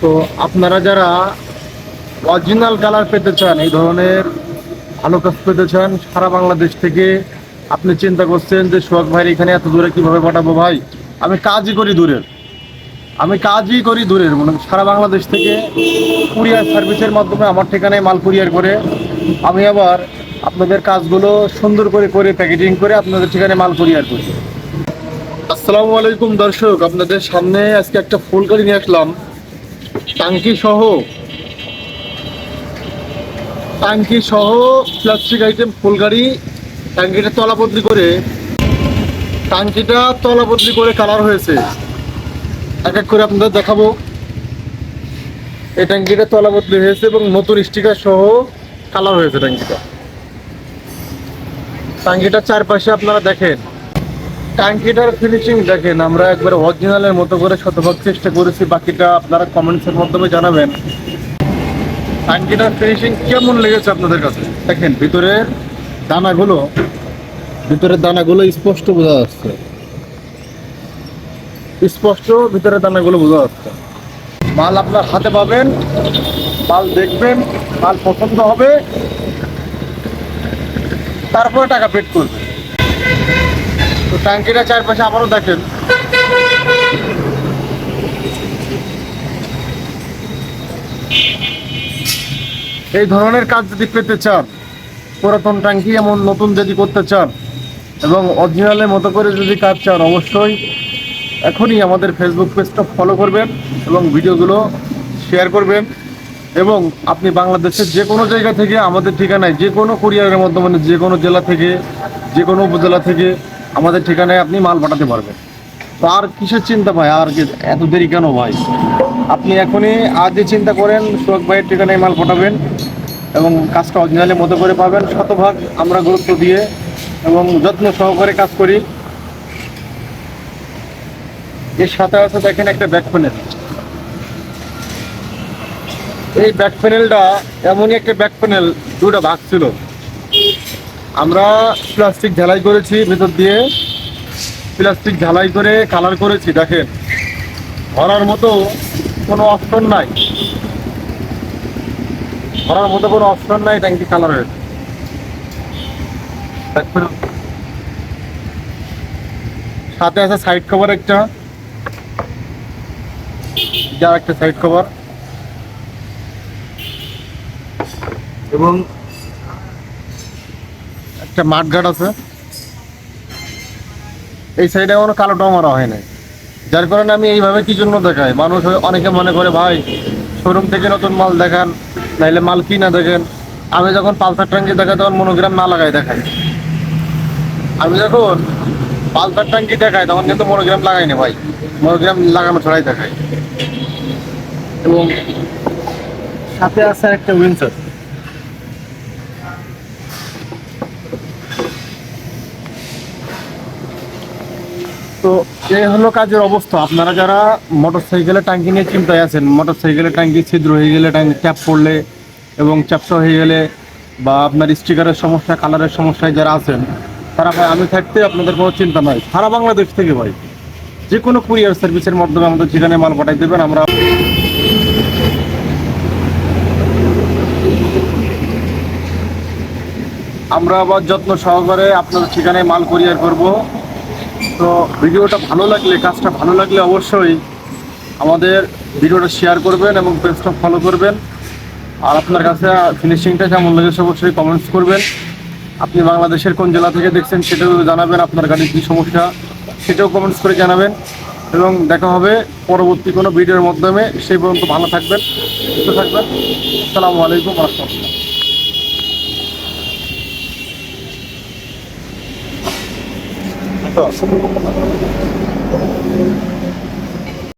তো আপনারা যারা অরিজিনাল কালার পেতে চান, এই ধরনের ভালো কাজ পেতে চান, সারা বাংলাদেশ থেকে আপনি চিন্তা করছেন যে সোহাগ ভাই এখানে এত দূরে কীভাবে পাঠাবো ভাই? আমি কাজই করি দূরের। আমি কাজই করি দূরের মানে সারা বাংলাদেশ থেকে কুরিয়ার সার্ভিসের মাধ্যমে আমার ঠিকানায় মাল কুরিয়ার করে আমি আবার আপনাদের কাজগুলো সুন্দর করে করে প্যাকেজিং করে আপনাদের ঠিকানায় মাল কুরিয়ার করি। আসসালামু আলাইকুম দর্শক, আপনাদের সামনে আজকে একটা ফুল গাড়ি নিয়ে আসলাম। টাঙ্কি সহ টাঙ্কি সহ প্লাস্টিক আইটেম ফুল গাড়ি, টাঙ্কিটা তলা বদলি করে, টাঙ্কিটা তলা বদলি করে কালার হয়েছে। এক এক করে আপনাদের দেখাবো। এই ট্যাঙ্কিটা তলা বদলি হয়েছে এবং নতুন স্টিকার সহ কালার হয়েছে ট্যাঙ্কিটা ট্যাঙ্কিটার চারপাশে আপনারা দেখেন ফিনিশিং দেখেন, আমরা একবার অরিজিনালের মতো করে শতভাগ চেষ্টা করেছি, বাকিটা আপনারা কমেন্টসের মাধ্যমে জানাবেন। ফিনিশিং কেমন লেগেছে আপনাদের কাছে? দেখেন, ভিতরের দানাগুলো ভিতরের দানাগুলো স্পষ্ট বোঝা যাচ্ছে। স্পষ্ট ভিতরের দানাগুলো বোঝা যাচ্ছে। মাল আপনার হাতে পাবেন, মাল দেখবেন, মাল পছন্দ হবে, তারপরে টাকা পেড করবেন। তো ট্যাঙ্কিটা চারপাশে আবারও দেখেন। এই ধরনের কাজ যদি পেতে চান, পুরাতন ট্যাঙ্কি এমন নতুন যদি করতে চান এবং অরিজিনালের মতো করে যদি কাজ চান, অবশ্যই এখনই আমাদের ফেসবুক পেজটা ফলো করবেন এবং ভিডিওগুলো শেয়ার করবেন এবং আপনি বাংলাদেশের যে কোনো জায়গা থেকে, আমাদের ঠিকানায় যে কোনো কুরিয়ারের মাধ্যমে, যে কোনো জেলা থেকে, যে কোনো উপজেলা থেকে আমাদের ঠিকানায় আপনি মাল পাঠাতে পারবেন। তো আর কিসের চিন্তা ভাই? আর এত দেরি কেন ভাই? আপনি এখনই আজই চিন্তা করেন সোহাগ ভাইয়ের ঠিকানায় মাল পাঠাবেন এবং কাজটা অরিজিনালের মতো করে পাবেন। শতভাগ আমরা গুরুত্ব দিয়ে এবং যত্ন সহকারে কাজ করি। এর সাথে আছে দেখেন একটা ব্যাক প্যানেল এই ব্যাক প্যানেলটা এমনই একটা ব্যাক প্যানেল দুটা ভাগ ছিল। আমরা প্লাস্টিক ঝালাই করেছি ভেতর দিয়ে। প্লাস্টিক ঝালাই করে কালার করেছি, দেখেন। ভরার মতো কোনো অপশন নাই। ভরার মতো কোনো অপশন নাই, ট্যাঙ্কি কালার হয়েছে। সাথে আছে সাইড কভার একটা। যার একটা সাইড কভার এবং একটা মাঠ গার্ড আছে। এই সাইডে কোনো কালো টং মারা হয় নাই। যার কারণে আমি এইভাবে কি জন্য দেখাই? মানুষ অনেকে মনে করে, ভাই শোরুম থেকে নতুন মাল দেখান, নাইলে মাল কি না দেখেন। আমি যখন পালসার ট্যাঙ্কি দেখাই, তখন মনোগ্রাম না লাগাই দেখাই। আমি যখন পালসার ট্যাঙ্কি দেখাই, তখন কিন্তু মনোগ্রাম লাগাই না ভাই। মনোগ্রাম লাগানো ছড়াই দেখাই। এবং সাথে আছে একটা উইন্সার তো এই হলো কাজের অবস্থা। আপনারা যারা মোটর সাইকেলের ট্যাঙ্কি নিয়ে চিন্তায় আছেন মোটর সাইকেলের ট্যাঙ্কি ছিদ্র হয়ে গেলে ট্যাঙ্কি ট্যাপ পড়লে এবং চ্যাপসা হয়ে গেলে বা আপনার স্টিকারের সমস্যা, কালারের সমস্যায় যারা আছেন, তারা ভাই, আমি থাকতে আপনাদের কোনো চিন্তা নাই। সারা বাংলাদেশ থেকে ভাই যে কোনো কুরিয়ার সার্ভিসের মাধ্যমে আমাদের যেখানে মাল পাঠাই দেবেন, আমরা আমরা আবার যত্ন সহকারে আপনাদের ঠিকানায় মাল কুরিয়ার করব। তো ভিডিওটা ভালো লাগলে, কাজটা ভালো লাগলে অবশ্যই আমাদের ভিডিওটা শেয়ার করবেন এবং পেজটা ফলো করবেন। আর আপনার কাছে ফিনিশিংটা কেমন লেগেছে অবশ্যই কমেন্টস করবেন। আপনি বাংলাদেশের কোন জেলা থেকে দেখছেন সেটাও জানাবেন আপনার গাড়ির কী সমস্যা, সেটাও কমেন্টস করে জানাবেন। এবং দেখা হবে পরবর্তী কোনো ভিডিওর মাধ্যমে। সেই পর্যন্ত ভালো থাকবেন, সুস্থ থাকবেন। আসসালামু আলাইকুম রহমতুল্লাহ। তো